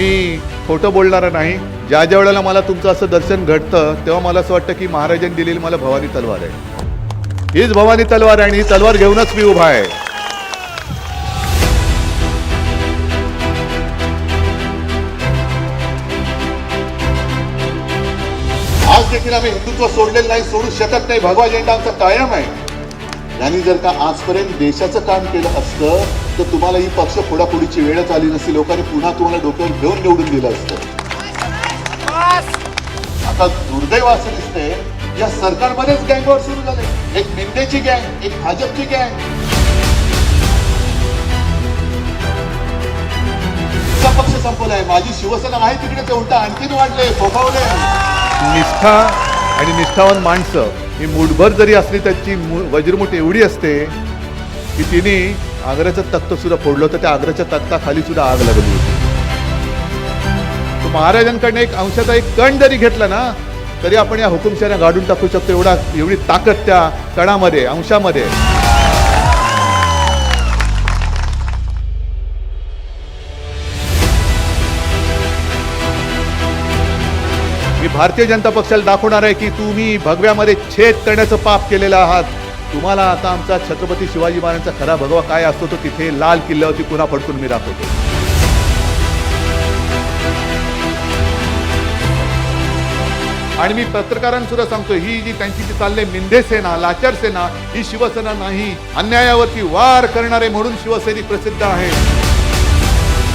मी खोटं बोलणारा नाही. ज्या ज्या वेळेला मला तुमचं असं दर्शन घडतं तेव्हा मला असं वाटतं की महाराजांनी दिलेली मला भवानी तलवार आहे. हीच भवानी तलवार आहे आणि ही तलवार घेऊनच मी उभा आहे. आज देखील आम्ही हिंदुत्व सोडलेलं नाही सोडू शकत नाही. भगवा झेंडा आमचा कायम आहे. यांनी जर का आजपर्यंत देशाचं काम केलं असतं तर तुम्हाला ही पक्ष फोडाफोडीची वेळच आली नसती. लोकांनी पुन्हा तुम्हाला डोक्यावर घेऊन निवडून दिलं असतं. आता दुर्दैव असं दिसतंय या सरकारमध्येच गँगवर सुरू झाले. एक मिंदेची गँग एक भाजपची गँग. पक्ष संपवलाय माझी शिवसेना आहे तिकडे तेवढा आणखीन वाढले फोफावले निष्ठा आणि निष्ठावान माणसं. ही मूठभर जरी असली त्याची मु- वज्रमुठ एवढी असते की तिने आग्र्याचं तख्त सुद्धा फोडलं तर त्या आग्र्याच्या तख्ताखाली सुद्धा आग लागली होती. महाराजांकडनं एक अंशाचा एक कण जरी घेतला ना तरी आपण या हुकुमशाहने गाडून टाकू शकतो. एवढा एवढी ताकद त्या कणामध्ये अंशामध्ये. मी भारतीय जनता पक्षाला दाखवणार आहे की तुम्ही भगव्यामध्ये छेद करण्याचं पाप केलेलं आहात. तुम्हाला आता आमचा छत्रपती शिवाजी महाराजांचा खरा भगवा काय असतो तो तिथे लाल किल्ल्यावरती पुन्हा फडकून मी दाखवतो. आणि मी पत्रकारांसुद्धा सांगतो ही जी त्यांची जी चालले मिंदे सेना लाचार सेना ही शिवसेना नाही. अन्यायावरती वार करणारे म्हणून शिवसैनिक प्रसिद्ध आहे.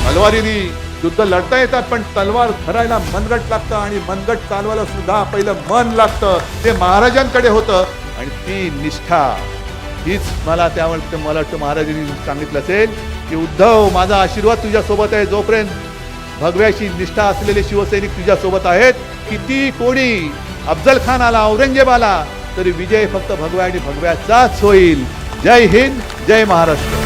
तलवारीने युद्ध लढता येतात पण तलवार धरायला मनगट लागतं आणि मनगट चालवायला सुद्धा पहिलं मन लागतं. ते महाराजांकडे होतं आणि ती निष्ठा. हीच मला त्यावर मला वाटतं महाराजांनी सांगितलं असेल की उद्धव माझा आशीर्वाद तुझ्यासोबत आहे. जोपर्यंत भगव्याची निष्ठा असलेले शिवसैनिक तुझ्यासोबत आहेत किती कोणी अफजल खान आला औरंगजेब आला तरी विजय फक्त भगव्या आणि भगव्याचाच होईल. जय हिंद जय महाराष्ट्र.